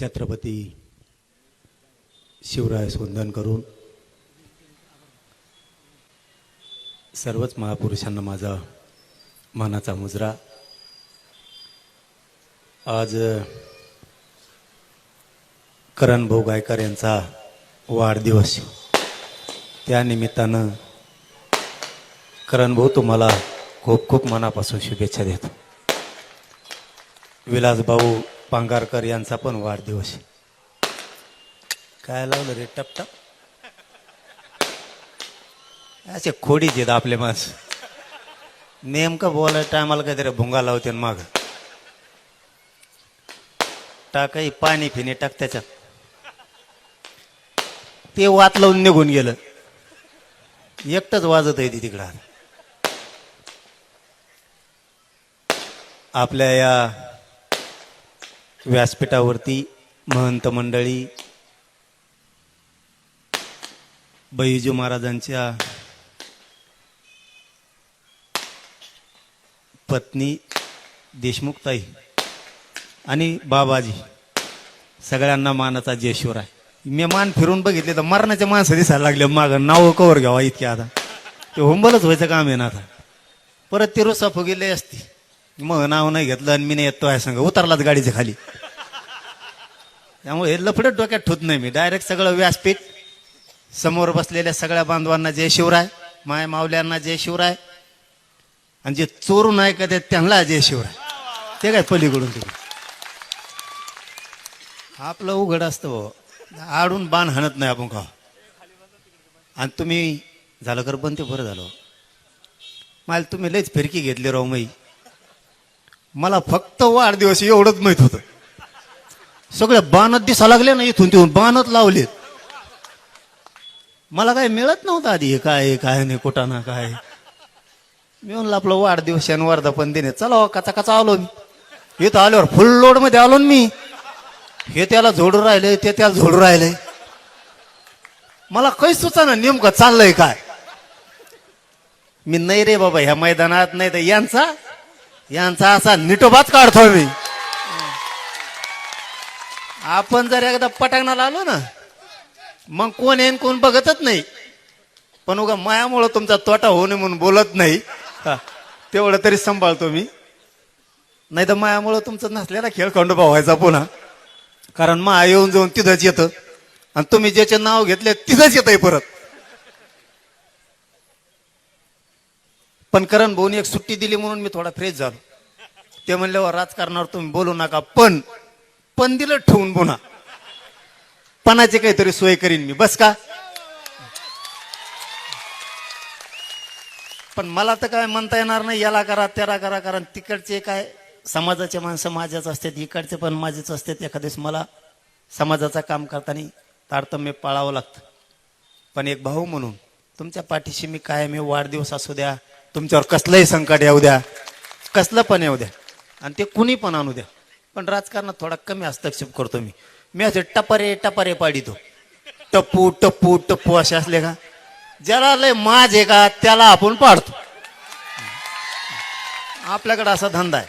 छत्रपती शिवराय वंदन करून सर्वच महापुरुषांना माझा मानाचा मुजरा. आज करण भाऊ गायकर यांचा वाढदिवस. त्यानिमित्तानं करण भाऊ तुम्हाला खूप खूप मनापासून शुभेच्छा देतो. विलासभाऊ पांगारकर यांचा पण वाढदिवस. काय लावलं रे? टपटप असे खोडीच येत आपले माणस. नेमकं बोलाय टायमाला काहीतरी भुंगा लावते माग. टाकाई पाणी फिने टाक त्याच्यात. ते वात लावून निघून गेलं. एकटंच वाजत आहे ती तिकडं. आपल्या या व्यासपीठावरती महंत मंडळी बैजू महाराजांच्या पत्नी देशमुखताई आणि बाबाजी सगळ्यांना मानाचा जयश्वर आहे. मी मान फिरून बघितले तर मरणाच्या माणसं दिसायला लागले. माग नाव कवर घ्यावा इतके आता. ते होंबलच व्हायचं काम आहे ना आता. परत ते रोसा फुगिले असती. मग नाव नाही घेतलं आणि मी नाही येतो आहे सांग उतरलाच गाडीच्या खाली. त्यामुळे हे लफडत डोक्यात ठोत नाही मी. डायरेक्ट सगळं व्यासपीठ समोर बसलेल्या सगळ्या बांधवांना जय शिवराय माय मावल्यांना जय शिवराय आणि जे चोरून ऐकत आहेत त्यांना जय शिवराय. ते काय पलीकडून तुम्ही आपलं उघड असतं भाऊ. आडून बाण हाणत नाही आपण का? आणि तुम्ही झालं कर पण ते बरं झालं. मला तुम्ही लयच फिरकी घेतली राव मई मला फक्त वाढदिवस एवढंच माहीत होतं. सगळे बाणत दिसा लागले ना इथून तिथून बाणत लावलेत. मला काय मिळत नव्हतं आधी हे काय आहे, काय नाही कुठं ना काय. मी म्हणलं आपलं वाढदिवस आणि वर्धापन देणे चला हो, कचा कचा आलो मी. इथं आल्यावर फुल लोडमध्ये आलो ना मी. हे त्याला झोडू राहिले ते त्याला झोडू राहिले मला काही सुचाना नेमकं चाललंय काय. मी नाही रे बाबा ह्या मैदानात नाही तर यांचा यांचा असा निटोबाच काढतोय मी. आपण जर एकदा पटांगणाला आलो ना मग कोण येईन कोण बघतच नाही. पण उगा मायामुळं तुमचा तोटा होऊ नये म्हणून बोलत नाही. तेवढं तरी सांभाळतो मी. नाही तर मायामुळं तुमचं नसलेला खेळ खंडोबा व्हायचा पुन्हा. कारण माया येऊन जाऊन तिथंच येतं. आणि तुम्ही ज्याचे नाव घेतले तिथंच येतंय परत. पण करण भाऊनी एक सुट्टी दिली म्हणून मी थोडा फ्रेश झालो. ते म्हणल्यावर हो, राजकारणावर तुम्ही बोलू नका पण पण दिलं ठेवून पुन्हा. पणाची काहीतरी सोय करीन मी बस का? पण मला तर काय म्हणता येणार नाही याला करा त्याला करा कारण तिकडचे काय समाजाचे माणसं माझ्याच असतात इकडचे पण माझेच असतात. एखाद्यास मला समाजाचं काम करताना तारतम्य पाळावं लागतं. पण एक भाऊ म्हणून तुमच्या पाठीशी मी कायम मी वाढदिवस असू द्या तुमच्यावर कसलंही संकट येऊ द्या. कसलं पण येऊ द्या. आणि ते कुणी पण आणू द्या. पण राजकारणात थोडा कमी हस्तक्षेप करतो मी. मी असे टपारे टपारे पाडितो. टप्पू टप्पू टप्पू असे असले का? ज्याला लय माज आहे का त्याला आपण पाडतो. आपल्याकडे असा धंदा आहे.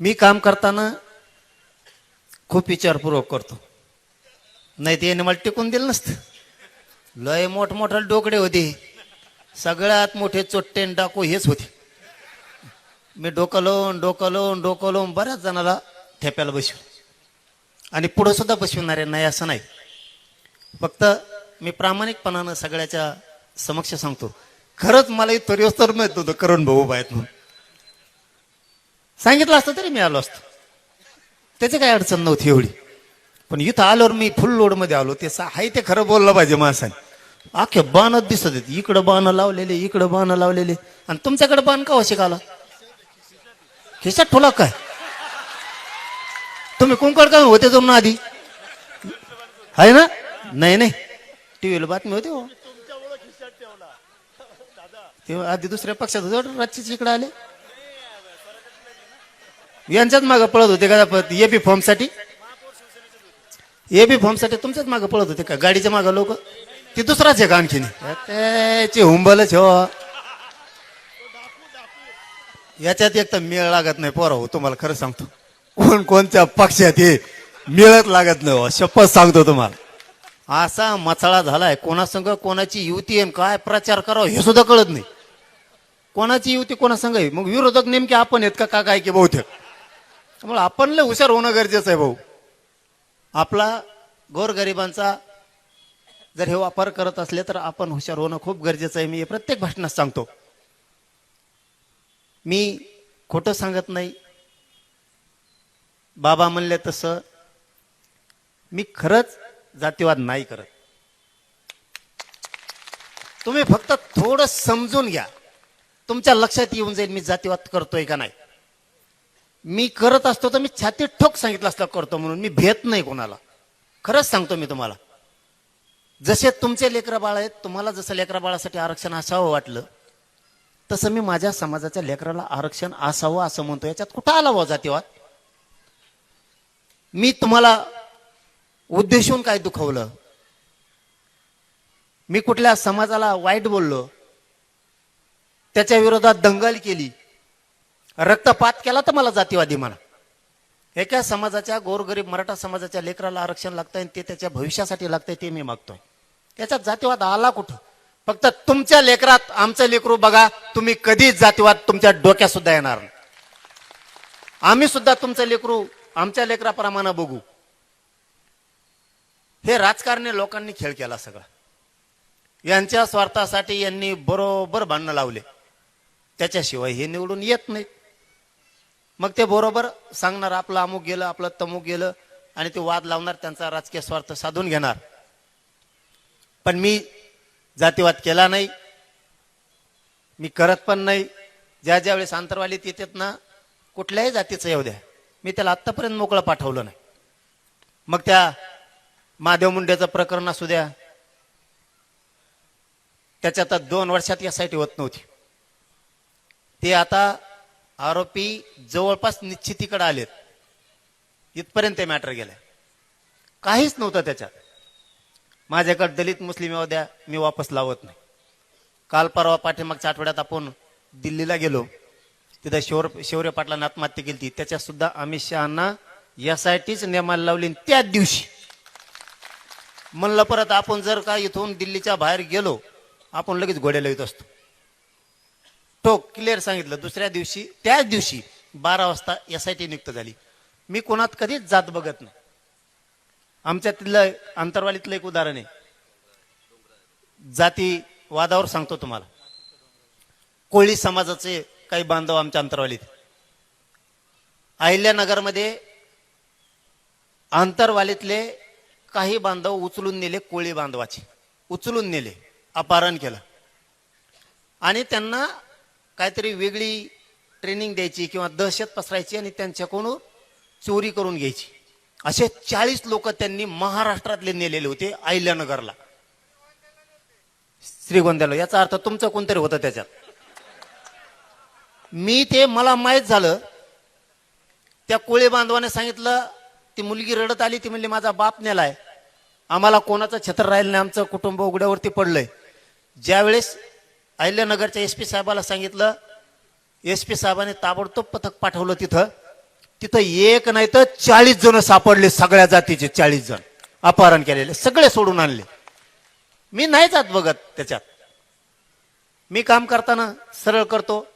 मी काम करताना खूप विचारपूर्वक करतो. नाही ते मला टिकून दिलं नसतं. लय मोठमोठे डोकडे होते. सगळ्यात मोठे चोट्टे डाकू हेच होते. मी डोकं लावून डोकं लावून डोकं लावून बऱ्याच जणाला ठेप्याला बसवू आणि पुढं सुद्धा बसवणारे नाही असं नाही. फक्त मी प्रामाणिकपणानं सगळ्याच्या समक्ष सांगतो. खरंच मला इथं माहीत होतं करण भाऊ आहेत म्हणून. सांगितलं असतं तरी मी आलो असतो. त्याची काही अडचण नव्हती एवढी. पण इथं आल्यावर मी फुल लोडमध्ये आलो. ते सा- ते खरं बोललं पाहिजे माणसाने. अख्ख्या बाणच दिसत आहेत. इकडं बाण लावलेले इकडं बाण लावलेले. आणि तुमच्याकडे बाण का शिकाला खिशात ठोला काय? तुम्ही कुंकड काय होते जाऊन आधी. आहे ना? नाही नाही. टीव्हीला बातमी होती हो. आधी दुसऱ्या पक्षात होते रातचीच इकडे आले. यांच्याच मागे पळत होते का एपी फॉर्मसाठी एपी फॉर्मसाठी तुमच्याच मागे पळत होते का? गाडीच्या मागे लोक? ते दुसराच आहे का आणखीन? त्याची हुंबलच हो. याच्यात एक तर मेळ लागत नाही पोरा हो तुम्हाला खरं सांगतो. कोण कोणत्या पक्षात हे मिळत लागत नाही हो, शपथ सांगतो तुम्हाला. असा मथळा झालाय कोणासंग कोणाची युती आहे काय प्रचार करावा हे सुद्धा कळत नाही. कोणाची युती कोणासंग आहे? मग विरोधक नेमके आपण आहेत का काय की बहुतेक? त्यामुळे आपण लय हुशार होणं गरजेचं आहे भाऊ. आपला गोरगरिबांचा जर हे वापर करत असले तर आपण हुशार होणं खूप गरजेचं आहे. मी हे प्रत्येक भाषणात सांगतो. मी खोटं सांगत नाही. बाबा म्हणले तसं. मी खरंच जातीवाद नाही करत. तुम्ही फक्त थोडं समजून घ्या. तुमच्या लक्षात येऊन जाईल मी जातीवाद करतोय का नाही. मी करत असतो तर मी छाती ठोक सांगितलं असलं करतो म्हणून. मी भेट नाही कोणाला. खरंच सांगतो मी तुम्हाला. जसे तुमचे लेकरं बाळ आहेत तुम्हाला जसं लेकरा बाळासाठी आरक्षण असावं वाटलं तसं मी माझ्या समाजाच्या लेकराला आरक्षण असावं असं म्हणतो याच्यात कुठं आला व जातीवाद? मी तुम्हाला उद्देशून काय दुखवलं? मी कुठल्या समाजाला वाईट बोललो? त्याच्या विरोधात दंगल केली? रक्तपात केला तर मला जातीवादी म्हणा. एका समाजाच्या गोरगरीब मराठा समाजाच्या लेकराला आरक्षण लागतंय आणि ते त्याच्या भविष्यासाठी लागतंय ते मी मागतोय. त्याच्यात जातीवाद आला कुठं? फक्त तुमच्या लेकरात आमचं लेकरू बघा तुम्ही कधीच जातीवाद तुमच्या डोक्यात सुद्धा येणार नाही. आम्ही सुद्धा तुमचं लेकरू आमच्या लेकराप्रमाणे बघू. हे राजकारणी लोकांनी खेळ केला सगळा. यांच्या स्वार्थासाठी यांनी बरोबर भांडणं लावले. त्याच्याशिवाय हे निवडून येत नाहीत मग ते बरोबर सांगणार आपलं अमुक गेलं आपलं तमुक गेलं आणि ते वाद लावणार त्यांचा राजकीय स्वार्थ साधून घेणार. पण मी जातीवाद केला नाही. मी करत पण नाही. ज्या ज्या वेळेस आंतरवालीत येतात ना कुठल्याही जातीचं येऊ द्या. मी त्याला आत्तापर्यंत मोकळं पाठवलं नाही. मग त्या महादेव मुंडेचं प्रकरण असू द्या. त्याच्यात दोन वर्षात यासाठी होत नव्हती. ते आता आरोपी जवळपास निश्चितीकडे आलेत. इथपर्यंत ते मॅटर गेलं काहीच नव्हतं त्याच्यात. माझ्याकडे दलित मुस्लिम येऊ द्या मी वापस लावत नाही. काल परवा पाठीमागच्या आठवड्यात आपण दिल्लीला गेलो. तिथं शौर शौर्य पाटलांनी आत्महत्या केली. ती त्याच्यात सुद्धा अमित शहाना यासाठीच नियमाला लावली आणि त्याच दिवशी म्हणलं परत आपण जर का इथून दिल्लीच्या बाहेर गेलो आपण लगेच घोड्याला येत असतो. तो क्लिअर सांगितलं. दुसऱ्या दिवशी त्याच दिवशी बारा वाजता एस आय टी नियुक्त झाली. मी कोणात कधीच जात बघत नाही. आमच्यातलं अंतरवालीतलं एक उदाहरण आहे. जाती वादावर सांगतो तुम्हाला. कोळी समाजाचे काही बांधव आमच्या अंतरवालीत. अहिल्यानगरमध्ये अंतरवालीतले काही बांधव उचलून नेले कोळी बांधवाचे. उचलून नेले अपहरण केलं. आणि त्यांना काहीतरी वेगळी ट्रेनिंग द्यायची किंवा दहशत पसरायची आणि त्यांच्याकडून चोरी करून घ्यायची. असे चाळीस लोक त्यांनी महाराष्ट्रातले नेलेले होते अहिल्यानगरला. श्रीगोंद्याला. याचा अर्थ तुमचं कोणतरी होतं त्याच्यात. मी ते मला माहीत झालं. त्या कोळी बांधवाने सांगितलं ती मुलगी रडत आली ती म्हणली माझा बाप नेलाय. आम्हाला कोणाचं छत्र राहिलं नाही आमचं कुटुंब उघड्यावरती पडलंय. ज्यावेळेस अहिल्यानगरच्या एस पी साहेबाला सांगितलं एस पी साहेबाने ताबडतोब पथक पाठवलं तिथं. तिथं एक नाही तर चाळीस जण सापडले सगळ्या जातीचे चाळीस जण. अपहरण केलेले सगळे सोडून आणले. मी नाही जात बघत त्याच्यात. मी काम करताना सरळ करतो.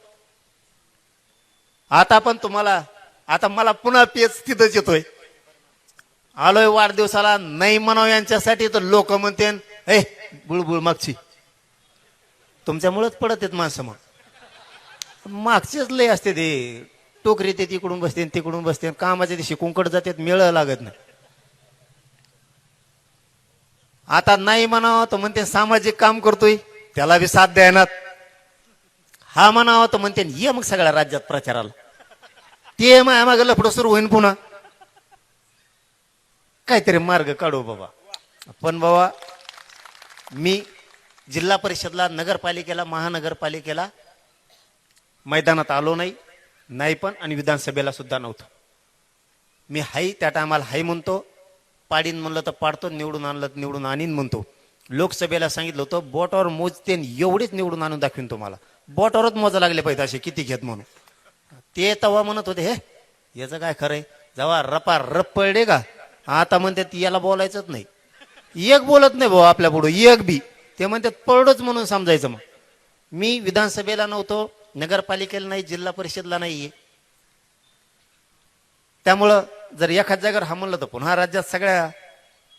आता पण तुम्हाला आता मला पुन्हा पेच तिथंच येतोय. आलोय वाढदिवसाला नाही म्हणाव यांच्यासाठी तर लोक म्हणते ए बुळबुळ मागची. तुमच्यामुळेच पडत आहेत माणसं मग. मागचेच लय असते ते. टोकरी ते तिकडून बसते तिकडून बसते कामाच्या दिवशी कुंकड जातात मेळ लागत नाही. आता नाही म्हणावं तर म्हणते सामाजिक काम करतोय त्याला बी साथ द्यायनात हा म्हणावं तर म्हणते ये मग सगळ्या राज्यात प्रचाराला. ते माया मागे लफडं सुरू होईन पुन्हा. काहीतरी मार्ग काढू बाबा. पण बाबा मी जिल्हा परिषदला नगरपालिकेला महानगरपालिकेला मैदानात आलो नाही. नाही पण आणि विधानसभेला सुद्धा नव्हतं. मी हाई त्या टायमाला हाई म्हणतो पाडीन म्हणलं तर पाडतो निवडून आणलं तर निवडून आणीन म्हणतो. लोकसभेला सांगितलं होतं बोटावर मोजते एवढीच एवढेच निवडून आणून दाखवीन तुम्हाला. बोटावरच मोजा लागले पाहिजे असे किती घेत म्हणून. ते तवा म्हणत होते हे याचं काय खरंय जेव्हा रपा रप पडले का? आता म्हणतात याला बोलायचंच नाही. एक बोलत नाही भाऊ आपल्या पुढं एक बी. ते म्हणतात पडच म्हणून समजायचं मग. मी विधानसभेला नव्हतो नगरपालिकेला नाही जिल्हा परिषदला नाहीये. त्यामुळं जर एखाद जागेवर हा म्हणलं तर पुन्हा राज्यात सगळ्या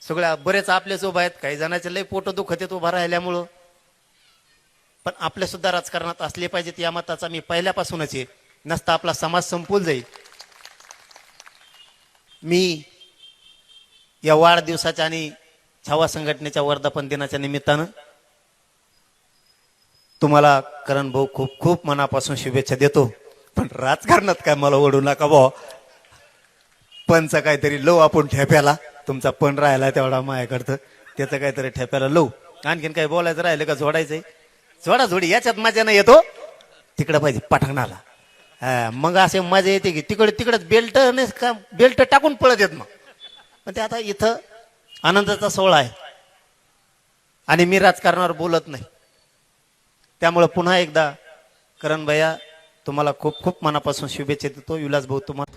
सगळ्या बरेच आपलेच उभा आहेत. काही जणांचे लय पोट दुखत येत उभा राहिल्यामुळं. पण आपले सुद्धा राजकारणात असले पाहिजेत या मताचा मी पहिल्यापासूनच आहे. नसता आपला समाज संपून जाईल. मी या वाढदिवसाच्या आणि छावा संघटनेच्या वर्धापन दिनाच्या निमित्तानं तुम्हाला करण भाऊ खूप खूप मनापासून शुभेच्छा देतो. पण राजकारणात काय मला ओढू नका भाऊ. पणचा काहीतरी लव आपण ठेप्याला. तुमचा पण राहिला तेवढा माझ्याकडचं त्याचं काहीतरी ठेप्याला लव. आणखीन काही बोलायचं राहिलं का जोडायचंय? जोडा जोडी याच्यात मजा नाही येतो हो. तिकडं पाहिजे पठाणाला. हा, मग असे मजा येते की तिकडे तिकडे बेल्ट का बेल्ट टाकून पळत येत मग. पण ते आता इथं आनंदाचा सोहळा आहे. आणि मी राजकारणावर बोलत नाही. त्यामुळं पुन्हा एकदा करण भैया तुम्हाला खूप खूप मनापासून शुभेच्छा देतो. विलास भाऊ तुम्हाला